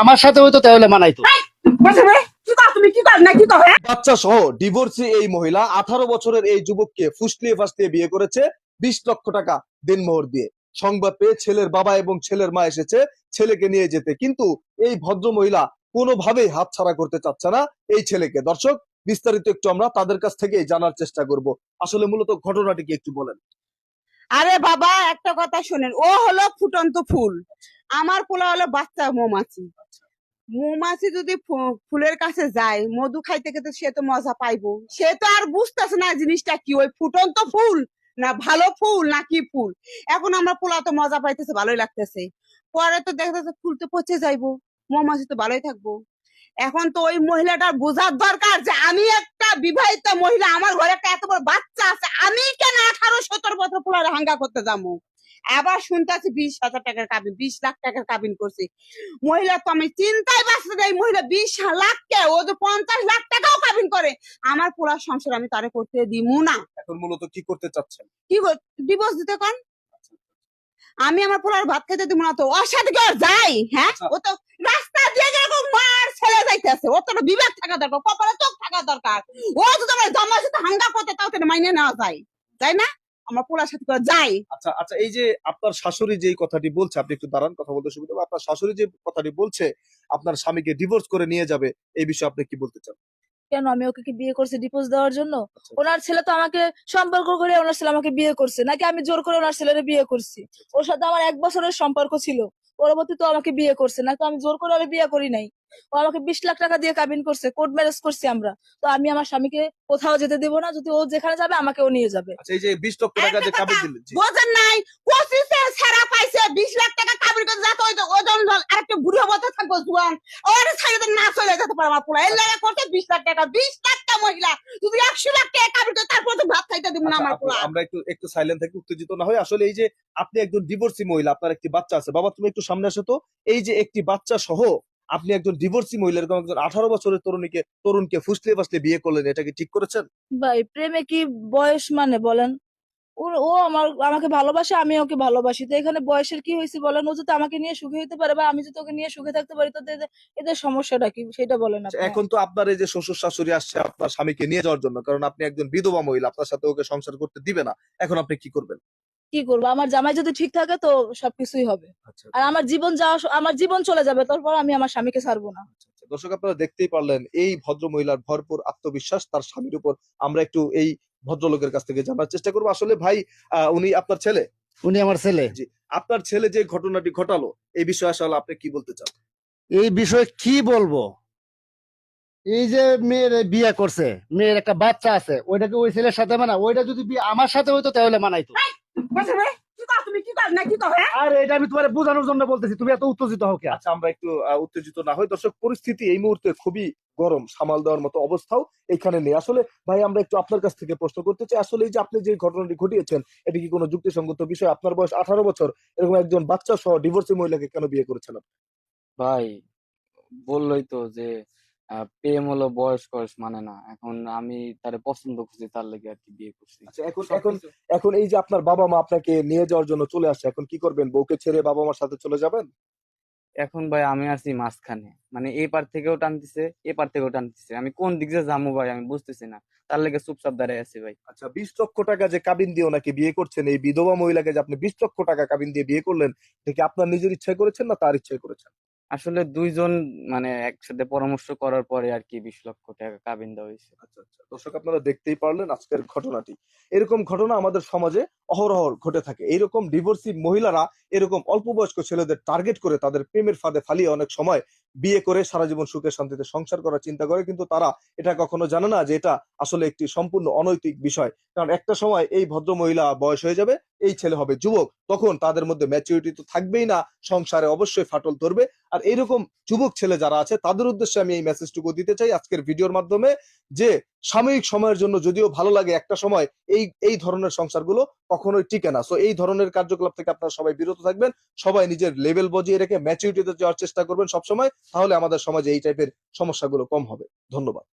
আমার সাথে হইতো তাহলে মানাইতো। হ্যাঁ? বাচ্চা সহ ডিভোর্সি এই মহিলা আঠারো বছরের এই যুবককে ফুসলিয়ে ফাসলিয়ে বিয়ে করেছে বিশ লক্ষ টাকা দিনমোহর দিয়ে। সংবাদ পেয়ে ছেলের বাবা এবং ছেলের মা এসেছে ছেলেকে নিয়ে যেতে। কিন্তু এই ভদ্র মহিলা কোনোভাবেই হাতছাড়া করতে চাচ্ছে না এই ছেলেকে। দর্শক বিস্তারিত একটু আমরা তাদের কাছ থেকে জানার চেষ্টা করব। আসলে মূলত ঘটনাটি কি একটু বলেন। আরে বাবা একটা কথা শোনেন। ও হলো ফুটন্ত ফুল। আমার পোলা হলো বাচ্চা মৌমাছি। মৌমাছি যদি ফুলের কাছে যায় মধু খাইতে খেতে সে তো মজা পাইবো। সে তো আর বুঝতেছে না জিনিসটা কি ওই ফুটন্ত ফুল? না ভালো ফুল না কি ফুল? এখন আমরা পোলা তো মজা পাইতেছে ভালোই লাগতেছে। পরে তো দেখতেছে ফুল তো পচে যাইবো মৌমাছি তো ভালোই থাকব। এখন তো ওই মহিলাটার বোঝার দরকার যে আমি একটা বিবাহিত মহিলা আমার ঘরে একটা এত বড় বাচ্চা আছে আমি কেন আঠারো সতেরো বছর পোলারে হাঙ্গা করতে যাব? আবার শুনতেছি বিশ হাজার টাকার কাবিন বিশ লাখ টাকার কাবিন করছে। মহিলা তো আমি চিন্তায় বাঁচতে যাই মহিলা বিশ লাখ কে ও তো পঞ্চাশ লাখ টাকাও কাবিন করে। আমার পোলার সংসার আমি তারে করতে দিমু না। এখন মূলত কি করতে চাচ্ছেন? কি ডিভোর্স দিতে কোন? আমি আমার পোলার ভাত খেতে দিব না তো ওর সাথে কি আর যাই? হ্যাঁ? আচ্ছা। ও তো রাস্তা দিয়ে যেরকম মার ছেলে যাইতেছে ওর তো বিবেক থাকা দরকার কপালে চোখ থাকা দরকার। ও তো তোমার জামার সাথে হাঙ্গা করতে তাও মাইনে নেওয়া যায়। তাই না? আমার পোলার সাথে করে যাই। আচ্ছা আচ্ছা এই যে আপনার শাশুড়ি যে কথাটি বলছে আপনি একটু দাঁড়ান কথা বলতে সুবিধা হবে। আপনার শাশুড়ি যে কথাটি বলছে আপনার স্বামীকে ডিভোর্স করে নিয়ে যাবে এই বিষয়ে আপনি কি বলতে চান? কেন? আমি ওকে কি বিয়ে করছি ডিভোর্স দেওয়ার জন্য? আচ্ছা, ওনার ছেলে তো আমাকে সম্পর্ক করে ওনার ছেলে আমাকে বিয়ে করছে। নাকি আমি জোর করে ওনার ছেলের বিয়ে করছি? ওর সাথে আমার এক বছরের সম্পর্ক ছিল। পরবর্তী তো আমাকে বিয়ে করছে না তো আমি জোর করে ওরে বিয়ে করি নাই। ও আমাকে বিশ লাখ টাকা দিয়ে কাবিন করছে কোর্ট ম্যারেজ করছি আমরা। তো আমি আমার স্বামীকে কোথাও যেতে দেবো না যদি ও যেখানে যাবে আমাকেও নিয়ে যাবে। আচ্ছা এই যে বিশ লক্ষ টাকা যে কাবিন দিলেন বোঝেন নাই পাইছে বিশ লাখ টাকা যাতে ওই ওজন আরেকটা বুড়ি অবস্থা থাকব জুয়ান। ওর সাইডে না চলে যেতে পারে আমার পুরা এর লাগে করতে বিশ লাখ টাকা বিশ লাখটা মহিলা। যদি একশো লাখ টাকা কাবির করে তারপর তো ভাত খাইতে দিব না আচ্ছা, আমার একটু একটু সাইলেন্ট থাকি উত্তেজিত না হয় আসলে এই যে আপনি একজন ডিভোর্সি মহিলা আপনার একটি বাচ্চা আছে। বাবা তুমি একটু সামনে আসো তো। এই যে একটি বাচ্চা সহ আপনি একজন ডিভোর্সি মহিলা এরকম একজন আঠারো বছরের তরুণীকে তরুণকে ফুসলে ফাসলে বিয়ে করলেন এটা কি ঠিক করেছেন? ভাই প্রেমে কি বয়স মানে বলেন? ও ও আমার আমাকে ভালোবাসে আমি ওকে ভালোবাসি। তো এখানে বয়সের কি হয়েছে বলেন? ও যদি আমাকে নিয়ে সুখে হতে পারে বা আমি যদি ওকে নিয়ে সুখে থাকতে পারি তো এদের- সমস্যাটা কি? সেটা বলেন আচ্ছা, আপনি। এখন তো আপনার এই যে শ্বশুর শাশুড়ি আসছে আপনার স্বামীকে নিয়ে যাওয়ার জন্য কারণ আপনি একজন বিধবা মহিলা আপনার সাথে ওকে সংসার করতে দিবে না। এখন আপনি কি করবেন? কি করব? আমার জামাই যদি ঠিক থাকে তো সবকিছুই হবে। আচ্ছা আর আমার জীবন যাওয়া আমার জীবন চলে যাবে তারপর আমি আমার স্বামীকে ছাড়বো না। আচ্ছা, আচ্ছা। দর্শক আপনারা দেখতেই পারলেন এই ভদ্র মহিলার ভরপুর আত্মবিশ্বাস তার স্বামীর উপর। আমরা একটু এই ভদ্রলোকের কাছ থেকে জানার চেষ্টা করব। আসলে ভাই উনি আপনার ছেলে? উনি আমার ছেলে। আপনার ছেলে যে ঘটনাটি ঘটালো এই বিষয়ে আসলে আপনি কি বলতে চান? এই বিষয়ে কি বলব? এই যে মেয়ের বিয়ে করছে মেয়ের একটা বাচ্চা আছে ওইটাকে ওই ছেলের সাথে মানা ওইটা যদি বিয়ে আমার সাথে হইতো তাহলে মানাইতো। বলছে রে, কি কর তুমি কি কর না কি কর হ্যাঁ? আর এটা আমি তোমার বোঝানোর জন্য বলতেছি তুমি এত উত্তেজিত হও কে? আচ্ছা আমরা একটু উত্তেজিত না হই। দর্শক পরিস্থিতি এই মুহূর্তে খুবই গরম সামাল দেওয়ার মতো অবস্থাও এখানে নেই। আসলে ভাই আমরা একটু আপনার কাছ থেকে প্রশ্ন করতে চাই। আসলে এই যে আপনি যে ঘটনাটি ঘটিয়েছেন এটি কি কোনো যুক্তিসঙ্গত বিষয়? আপনার বয়স আঠারো বছর এরকম একজন বাচ্চা সহ ডিভোর্সি মহিলাকে কেন বিয়ে করেছেন ভাই বললোই তো যে প্রেম হলো বয়স বয়স মানে না। এখন আমি তারে পছন্দ করছি তার লেগে আর কি বিয়ে করছি। আচ্ছা এখন এখন এখন এই যে আপনার বাবা মা আপনাকে নিয়ে যাওয়ার জন্য চলে আসছে এখন কি করবেন? বউকে ছেড়ে বাবা মার সাথে চলে যাবেন? এখন ভাই আমি আছি মাঝখানে। মানে এই পার থেকেও টানতেছে এ পার থেকেও টানতেছে। আমি কোন দিক দিয়ে যাব ভাই আমি বুঝতেছি না। তার লেগে চুপচাপ দাঁড়ায় আছি ভাই। আচ্ছা বিশ লক্ষ টাকা যে কাবিন দিয়ে ওনাকে বিয়ে করছেন এই বিধবা মহিলাকে যে আপনি বিশ লক্ষ টাকা কাবিন দিয়ে বিয়ে করলেন এটা কি আপনার নিজের ইচ্ছায় করেছেন না তার ইচ্ছায় করেছেন? আসলে দুইজন মানে একসাথে পরামর্শ করার পরে আর কি বিশ লক্ষ টাকা কাবিন দেওয়া হয়েছে। আচ্ছা আচ্ছা। দর্শক, আপনারা দেখতেই পারলেন আজকের ঘটনাটি। এরকম ঘটনা আমাদের সমাজে অহরহ ঘটে থাকে। এইরকম ডিভোর্সি মহিলারা এরকম অল্প বয়স্ক ছেলেদের টার্গেট করে তাদের প্রেমের ফাঁদে ফালিয়ে অনেক সময় বিয়ে করে সারা জীবন সুখে শান্তিতে সংসার করার চিন্তা করে। কিন্তু তারা এটা কখনো জানে না যে এটা আসলে একটি সম্পূর্ণ অনৈতিক বিষয়। কারণ একটা সময় এই ভদ্র মহিলা বয়স হয়ে যাবে এই ছেলে হবে যুবক। তখন তাদের মধ্যে ম্যাচুরিটি তো থাকবেই না, সংসারে অবশ্যই ফাটল ধরবে। আর এইরকম যুবক ছেলে যারা আছে, তাদের উদ্দেশ্যে আমি এই মেসেজটুকু দিতে চাই আজকের ভিডিওর মাধ্যমে, যে সাময়িক সময়ের জন্য যদিও ভালো লাগে একটা সময়, এই এই ধরনের সংসারগুলো কখনোই টিকে না। সো এই ধরনের কার্যকলাপ থেকে আপনারা সবাই বিরত থাকবেন, সবাই নিজের লেভেল বজিয়ে রেখে ম্যাচুরিটিতে যাওয়ার চেষ্টা করবেন সবসময়, তাহলে আমাদের সমাজে এই টাইপের সমস্যাগুলো কম হবে। ধন্যবাদ।